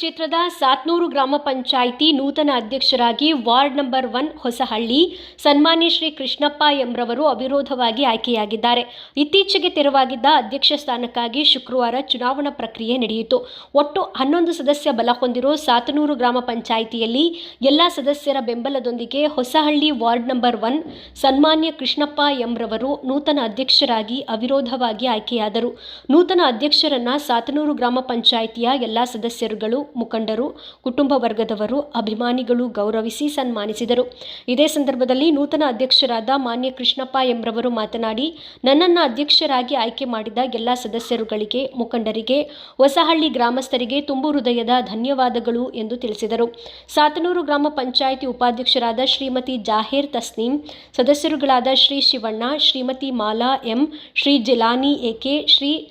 ಕ್ಷೇತ್ರದ ಸಾತ್ನೂರು ಗ್ರಾಮ ಪಂಚಾಯಿತಿ ನೂತನ ಅಧ್ಯಕ್ಷರಾಗಿ ವಾರ್ಡ್ ನಂಬರ್ ಒನ್ ಹೊಸಹಳ್ಳಿ ಸನ್ಮಾನ್ಯ ಶ್ರೀ ಕೃಷ್ಣಪ್ಪ ಎಂರವರು ಅವಿರೋಧವಾಗಿ ಆಯ್ಕೆಯಾಗಿದ್ದಾರೆ. ಇತ್ತೀಚೆಗೆ ತೆರವಾಗಿದ್ದ ಅಧ್ಯಕ್ಷ ಸ್ಥಾನಕ್ಕಾಗಿ ಶುಕ್ರವಾರ ಚುನಾವಣಾ ಪ್ರಕ್ರಿಯೆ ನಡೆಯಿತು. ಒಟ್ಟು ಹನ್ನೊಂದು ಸದಸ್ಯ ಬಲ ಹೊಂದಿರೋ ಸಾತನೂರು ಗ್ರಾಮ ಪಂಚಾಯಿತಿಯಲ್ಲಿ ಎಲ್ಲ ಸದಸ್ಯರ ಬೆಂಬಲದೊಂದಿಗೆ ಹೊಸಹಳ್ಳಿ ವಾರ್ಡ್ ನಂಬರ್ ಒನ್ ಸನ್ಮಾನ್ಯ ಕೃಷ್ಣಪ್ಪ ಎಂರವರು ನೂತನ ಅಧ್ಯಕ್ಷರಾಗಿ ಅವಿರೋಧವಾಗಿ ಆಯ್ಕೆಯಾದರು. ನೂತನ ಅಧ್ಯಕ್ಷರನ್ನ ಸಾತನೂರು ಗ್ರಾಮ ಪಂಚಾಯಿತಿಯ ಎಲ್ಲ ಸದಸ್ಯರುಗಳು ಮುಖಂಡರು, ಕುಟುಂಬ ವರ್ಗದವರು, ಅಭಿಮಾನಿಗಳು ಗೌರವಿಸಿ ಸನ್ಮಾನಿಸಿದರು. ಇದೇ ಸಂದರ್ಭದಲ್ಲಿ ನೂತನ ಅಧ್ಯಕ್ಷರಾದ ಮಾನ್ಯ ಕೃಷ್ಣಪ್ಪ ಎಂಬ್ರವರು ಮಾತನಾಡಿ, ನನ್ನನ್ನು ಅಧ್ಯಕ್ಷರಾಗಿ ಆಯ್ಕೆ ಮಾಡಿದ ಎಲ್ಲ ಸದಸ್ಯರುಗಳಿಗೆ, ಮುಖಂಡರಿಗೆ, ಹೊಸಹಳ್ಳಿ ಗ್ರಾಮಸ್ಥರಿಗೆ ತುಂಬು ಹೃದಯದ ಧನ್ಯವಾದಗಳು ಎಂದು ತಿಳಿಸಿದರು. ಸಾತನೂರು ಗ್ರಾಮ ಪಂಚಾಯಿತಿ ಉಪಾಧ್ಯಕ್ಷರಾದ Shrimati Zaheer Tasneem, ಸದಸ್ಯರುಗಳಾದ Shri Shivanna, Shrimati Mala M, Shri Jilani A K Shri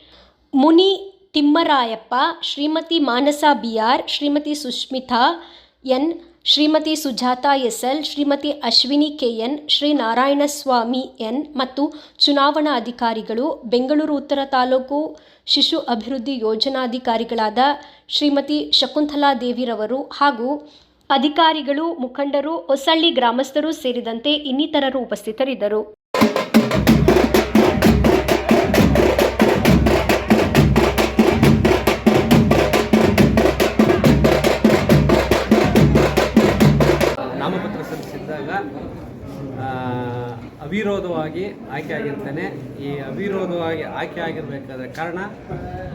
Muni Thimmarayappa, Shrimati Manasa B R Shrimati Sushmita N, Shrimati Sujatha S L Shrimati Ashwini K N Shri Narayanaswamy N ಮತ್ತು ಚುನಾವಣಾ ಅಧಿಕಾರಿಗಳು, ಬೆಂಗಳೂರು ಉತ್ತರ ತಾಲೂಕು ಶಿಶು ಅಭಿವೃದ್ಧಿ ಯೋಜನಾಧಿಕಾರಿಗಳಾದ ಶ್ರೀಮತಿ ಶಕುಂತಲಾ ದೇವಿರವರು ಹಾಗೂ ಅಧಿಕಾರಿಗಳು, ಮುಖಂಡರು, ಹೊಸಳ್ಳಿ ಗ್ರಾಮಸ್ಥರು ಸೇರಿದಂತೆ ಇನ್ನಿತರರು ಉಪಸ್ಥಿತರಿದ್ದರು. ಅವಿರೋಧವಾಗಿ ಆಯ್ಕೆ ಆಗಿರ್ತೇನೆ. ಈ ಅವಿರೋಧವಾಗಿ ಆಯ್ಕೆ ಆಗಿರಬೇಕಾದ ಕಾರಣ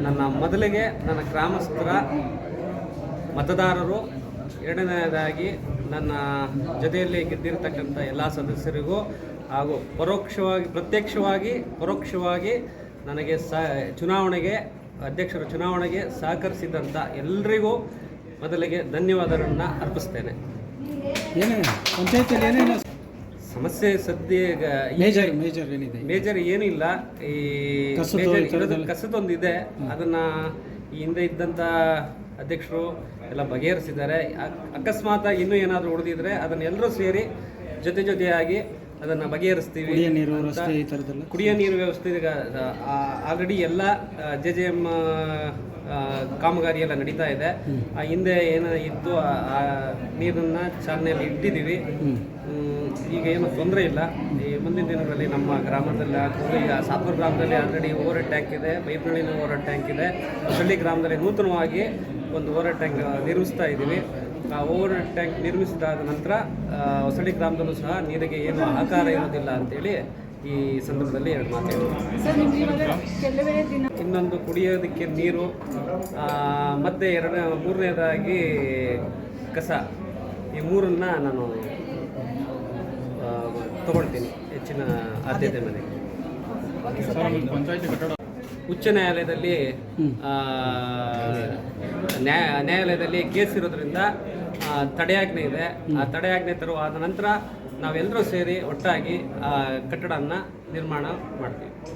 ನನ್ನ ಮೊದಲಿಗೆ ನನ್ನ ಗ್ರಾಮಸ್ಥರ ಮತದಾರರು ಎರಡನೇದಾಗಿ ನನ್ನ ಜೊತೆಯಲ್ಲಿ ಗೆದ್ದಿರತಕ್ಕಂಥ ಎಲ್ಲ ಸದಸ್ಯರಿಗೂ ಹಾಗೂ ಪರೋಕ್ಷವಾಗಿ, ಪ್ರತ್ಯಕ್ಷವಾಗಿ, ಪರೋಕ್ಷವಾಗಿ ನನಗೆ ಸ, ಚುನಾವಣೆಗೆ, ಅಧ್ಯಕ್ಷರ ಚುನಾವಣೆಗೆ ಸಹಕರಿಸಿದಂಥ ಎಲ್ಲರಿಗೂ ಮೊದಲಿಗೆ ಧನ್ಯವಾದಗಳನ್ನು ಅರ್ಪಿಸ್ತೇನೆ. ಏನೇನು ಪಂಚಾಯತಿಯಲ್ಲಿ ಏನೇನು ಸಮಸ್ಯೆ ಸದ್ಯ ಈಗ ಮೇಜರ್ ಮೇಜರ್ ಏನಿದೆ ಮೇಜರ್ ಏನೂ ಇಲ್ಲ. ಈ ಕಸದ ಮೇಜರ್ ಇರೋದು ಕಸದೊಂದು ಇದೆ ಅದನ್ನ ಈ ಹಿಂದೆ ಇದ್ದಂಥ ಅಧ್ಯಕ್ಷರು ಎಲ್ಲ ಬಗೆಹರಿಸಿದ್ದಾರೆ. ಅಕ್- ಅಕಸ್ಮಾತ್ ಇನ್ನೂ ಏನಾದರೂ ಉಳಿದಿದ್ರೆ ಅದನ್ನ ಎಲ್ಲರೂ ಸೇರಿ ಜೊತೆ ಜೊತೆಯಾಗಿ ಅದನ್ನ ಬಗೆಹರಿಸ್ತೀವಿ ಕುಡಿಯ ನೀರು ಅಂತ. ರಸ್ತೆ ಈ ಥರದ್ದೆಲ್ಲ ಕುಡಿಯ ನೀರು ವ್ಯವಸ್ಥೆ ಈಗ ಆಲ್ರೆಡಿ ಎಲ್ಲ ಜೆ ಜೆ ಎಂ ಕಾಮಗಾರಿ ಎಲ್ಲ ನಡೀತಾ ಇದೆ. ಆ ಹಿಂದೆ ಏನು ಇತ್ತು ಆ- ನೀರನ್ನು ಚಾಲನೆಯಲ್ಲಿ ಇಟ್ಟಿದ್ದೀವಿ. ಈಗ ಏನು ತೊಂದರೆ ಇಲ್ಲ. ಈ ಮುಂದಿನ ದಿನಗಳಲ್ಲಿ ನಮ್ಮ ಗ್ರಾಮದಲ್ಲಿ ಆಗ್ಬೋದು ಈಗ ಸಾಪುರ ಗ್ರಾಮದಲ್ಲಿ ಆಲ್ರೆಡಿ ಓವರ್ ಟ್ಯಾಂಕ್ ಇದೆ ಬೈಪ್ನಳ್ಳಿನ ಓವರ್ ಟ್ಯಾಂಕ್ ಇದೆ. ಹಳ್ಳಿ ಗ್ರಾಮದಲ್ಲಿ ನೂತನವಾಗಿ ಒಂದು ಓವರ್ ಟ್ಯಾಂಕ್ ನಿರ್ಮಿಸ್ತಾ ಇದ್ದೀವಿ. ಓವರ್ ಟ್ಯಾಂಕ್ ನಿರ್ಮಿಸಿದಾದ ನಂತರ ಹೊಸಳ್ಳಿ ಗ್ರಾಮದಲ್ಲೂ ಸಹ ನೀರಿಗೆ ಏನು ಆಕಾರ ಇರೋದಿಲ್ಲ ಅಂತೇಳಿ ಈ ಸಂದರ್ಭದಲ್ಲಿ ಎರಡು ಮಾತಾಡ್ತೀವಿ ಇನ್ನೊಂದು ಕುಡಿಯೋದಕ್ಕೆ ನೀರು ಮತ್ತು ಎರಡನೇ ಮೂರನೇದಾಗಿ ಕಸ. ಈ ಮೂರನ್ನ ನಾನು ತಗೊಳ್ತೀನಿ ಹೆಚ್ಚಿನ ಆದ್ಯತೆ ಮೇರೆಗೆ ಉಚ್ಚ ನ್ಯಾಯಾಲಯದಲ್ಲಿ ನ್ಯಾಯ ನ್ಯಾಯಾಲಯದಲ್ಲಿ ಕೇಸ್ ಇರೋದ್ರಿಂದ ತಡೆಯಾಜ್ಞೆ ಇದೆ. ಆ ತಡೆಯಾಜ್ಞೆ ತರುವಾದ ನಂತರ ನಾವೆಲ್ಲರೂ ಸೇರಿ ಒಟ್ಟಾಗಿ, ಆ, ಕಟ್ಟಡವನ್ನು ನಿರ್ಮಾಣ ಮಾಡ್ತೀವಿ.